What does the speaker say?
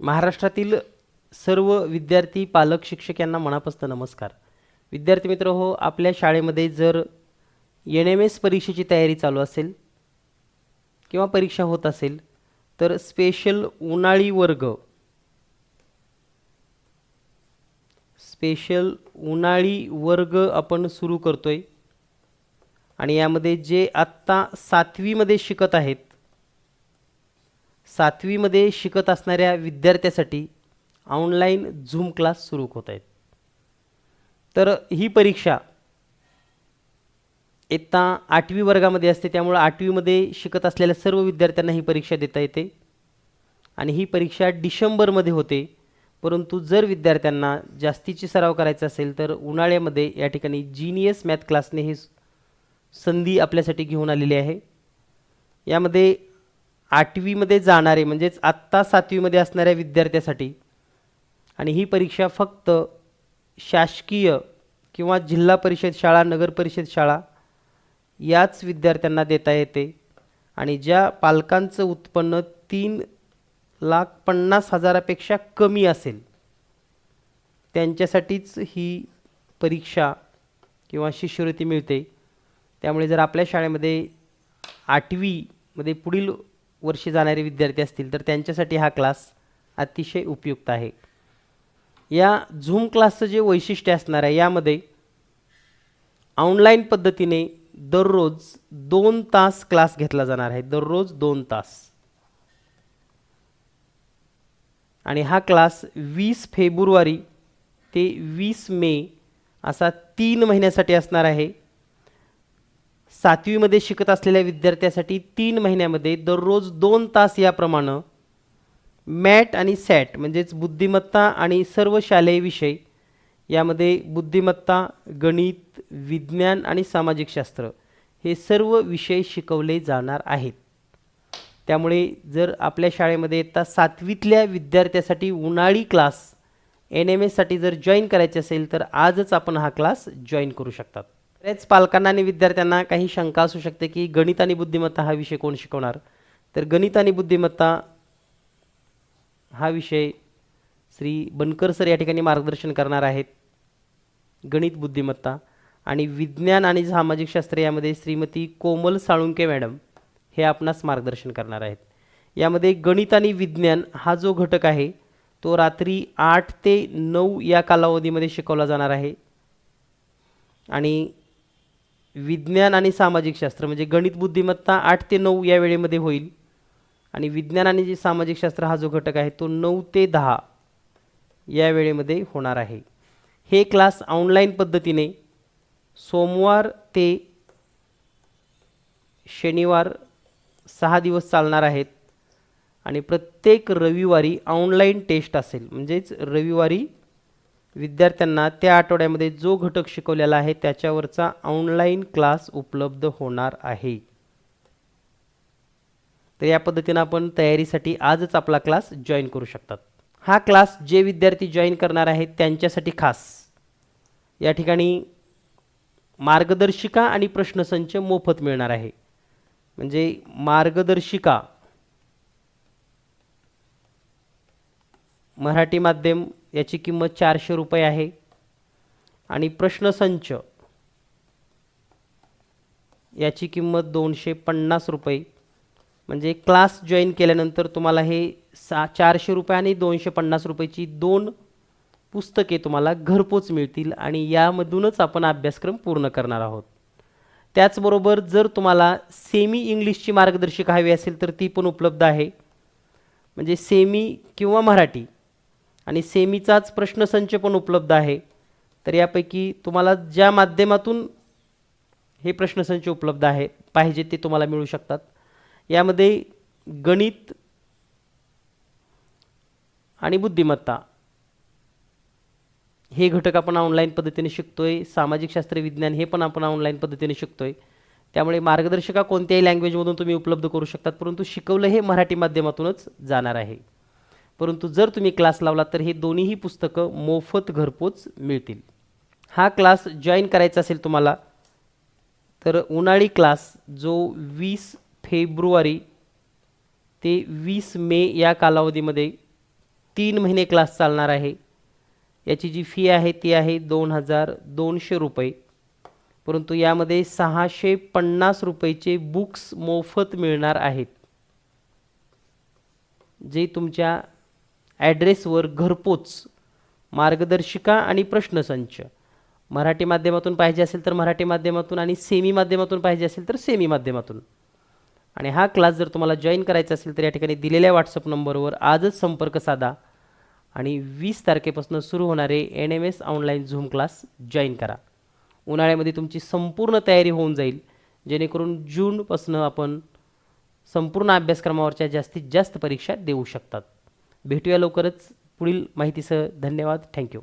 महाराष्ट्रातील सर्व विद्यार्थी पालक शिक्षक यांना मनापासून नमस्कार. विद्यार्थी मित्र हो आपल्या शाळेमध्ये जर एन एम एस परीक्षेची तयारी चालू असेल किंवा परीक्षा होत असेल तर स्पेशल उन्हाळी वर्ग स्पेशल उन्हाळी वर्ग आपण सुरू करतोय. आणि यामध्ये जे आत्ता सातवीमध्ये शिकत आहेत सातवीमध्ये शिकत असणाऱ्या विद्यार्थ्यासाठी ऑनलाईन झूम क्लास सुरू होत आहेत. तर ही परीक्षा इयत्ता आठवी वर्गामध्ये असते त्यामुळं आठवीमध्ये शिकत असलेल्या सर्व विद्यार्थ्यांना ही परीक्षा देता येते. आणि ही परीक्षा डिसेंबरमध्ये होते परंतु जर विद्यार्थ्यांना जास्तीची सराव करायचा असेल तर उन्हाळ्यामध्ये या ठिकाणी जीनियस मॅथ क्लासने ही संधी आपल्यासाठी घेऊन आलेली आहे. यामध्ये आठवीमध्ये जाणारे म्हणजेच आत्ता सातवीमध्ये असणाऱ्या विद्यार्थ्यासाठी आणि ही परीक्षा फक्त शासकीय किंवा जिल्हा परिषद शाळा नगर परिषद शाळा याच विद्यार्थ्यांना देता येते. आणि ज्या पालकांचं उत्पन्न तीन लाख पन्नास हजारापेक्षा कमी असेल त्यांच्यासाठीच ही परीक्षा किंवा शिष्यवृत्ती मिळते. त्यामुळे जर आपल्या शाळेमध्ये आठवीमध्ये पुढील वर्षी जाणारे विद्यार्थी असतील तर त्यांच्यासाठी हा क्लास अतिशय उपयुक्त आहे. या झूम क्लासचं जे वैशिष्ट्य असणार आहे यामध्ये ऑनलाईन पद्धतीने दररोज दोन तास क्लास घेतला जाणार आहे. दररोज दोन तास. आणि हा क्लास वीस फेब्रुवारी ते वीस मे असा तीन महिन्यासाठी असणार आहे. सातवीमध्ये शिकत असलेल्या विद्यार्थ्यासाठी तीन महिन्यामध्ये दररोज दोन तास याप्रमाणे मॅट आणि सॅट म्हणजेच बुद्धिमत्ता आणि सर्व शालेय विषय यामध्ये बुद्धिमत्ता गणित विज्ञान आणि सामाजिक शास्त्र हे सर्व विषय शिकवले जाणार आहेत. त्यामुळे जर आपल्या शाळेमध्ये इयत्ता सातवीतल्या विद्यार्थ्यासाठी उन्हाळी क्लास एन एम एससाठी जर जॉईन करायचे असेल तर आजच आपण हा क्लास जॉईन करू शकतात. बरेच पालकांना आणि विद्यार्थ्यांना काही शंका असू शकते की गणित आणि बुद्धिमत्ता हा विषय कोण शिकवणार? तर गणित आणि बुद्धिमत्ता हा विषय श्री बनकर सर या ठिकाणी मार्गदर्शन करणार आहेत. गणित बुद्धिमत्ता आणि विज्ञान आणि सामाजिक शास्त्र यामध्ये श्रीमती कोमल साळुंके मॅडम हे आपणास मार्गदर्शन करणार आहेत. यामध्ये गणित आणि विज्ञान हा जो घटक आहे तो रात्री आठ ते नऊ या कालावधीमध्ये शिकवला जाणार आहे. आणि विज्ञान आणि सामाजिक शास्त्र म्हणजे गणित बुद्धिमत्ता आठ ते नऊ या वेळेमध्ये होईल. आणि विज्ञान आणि जे सामाजिक शास्त्र हा जो घटक आहे तो नऊ ते दहा या वेळेमध्ये होणार आहे. हे क्लास ऑनलाईन पद्धतीने सोमवार ते शनिवार सहा दिवस चालणार आहेत. आणि प्रत्येक रविवारी ऑनलाईन टेस्ट असेल म्हणजेच रविवारी विद्यार्थ्यांना त्या आठवड्यामध्ये जो घटक शिकवलेला आहे त्याच्यावरचा ऑनलाईन क्लास उपलब्ध होणार आहे. तर या पद्धतीनं आपण तयारीसाठी आजच आपला क्लास जॉईन करू शकतात. हा क्लास जे विद्यार्थी जॉईन करणार आहेत त्यांच्यासाठी खास. या ठिकाणी मार्गदर्शिका आणि प्रश्नसंच मोफत मिळणार आहे. म्हणजे मार्गदर्शिका. मराठी माध्यम याची किंमत चारशे रुपये आहे. आणि प्रश्नसंच याची किंमत दोनशे पन्नास रुपये. म्हणजे क्लास जॉईन केल्यानंतर तुम्हाला हे सा चारशे रुपये आणि दोनशे पन्नास रुपयेची दोन पुस्तके तुम्हाला घरपोच मिळतील आणि यामधूनच आपण अभ्यासक्रम पूर्ण करणार आहोत. त्याचबरोबर जर तुम्हाला सेमी इंग्लिशची मार्गदर्शिका हवी असेल तर ती पण उपलब्ध आहे. म्हणजे सेमी किंवा मराठी. आणि सेमीचाच प्रश्नसंच पण उपलब्ध आहे. तर यापैकी तुम्हाला ज्या माध्यमातून हे प्रश्नसंच उपलब्ध आहे पाहिजे ते तुम्हाला मिळू शकतात. यामध्ये गणित आणि बुद्धिमत्ता. हे घटक आपण ऑनलाईन पद्धतीने शिकतोय सामाजिक शास्त्र विज्ञान हे पण आपण ऑनलाईन पद्धतीने शिकतो आहे त्यामुळे मार्गदर्शिका कोणत्याही लँग्वेजमधून तुम्ही उपलब्ध करू शकतात परंतु शिकवलं हे मराठी माध्यमातूनच जाणार आहे. परंतु जर तुम्ही क्लास लावला तर हे दोन्हीही पुस्तकं मोफत घरपोच मिळतील. हा क्लास जॉईन करायचा असेल तुम्हाला तर उन्हाळी क्लास जो वीस फेब्रुवारी ते वीस मे या कालावधीमध्ये तीन महिने क्लास चालणार आहे. याची जी फी आहे ती आहे दोन हजार दोनशे रुपये. परंतु यामध्ये सहाशे पन्नास रुपयेचे बुक्स मोफत मिळणार आहेत. जे तुमच्या ॲड्रेसवर घरपोच मार्गदर्शिका आणि प्रश्नसंच. मराठी माध्यमातून पाहिजे असेल तर मराठी माध्यमातून आणि सेमी माध्यमातून पाहिजे असेल तर सेमी माध्यमातून. आणि हा क्लास जर तुम्हाला जॉईन करायचा असेल तर या ठिकाणी दिलेल्या व्हॉट्सअप नंबरवर आजच संपर्क साधा आणि वीस तारखेपासून सुरू होणारे N M S online Zoom class join करा. उन्हाळ्यामध्ये तुमची संपूर्ण तयारी होऊन जाईल जेणेकरून जूनपासून आपण संपूर्ण अभ्यासक्रमावरच्या जास्तीत जास्त परीक्षा देऊ शकतात. भेटूया लवकरच. पुढील माहितीसह धन्यवाद. थँक्यू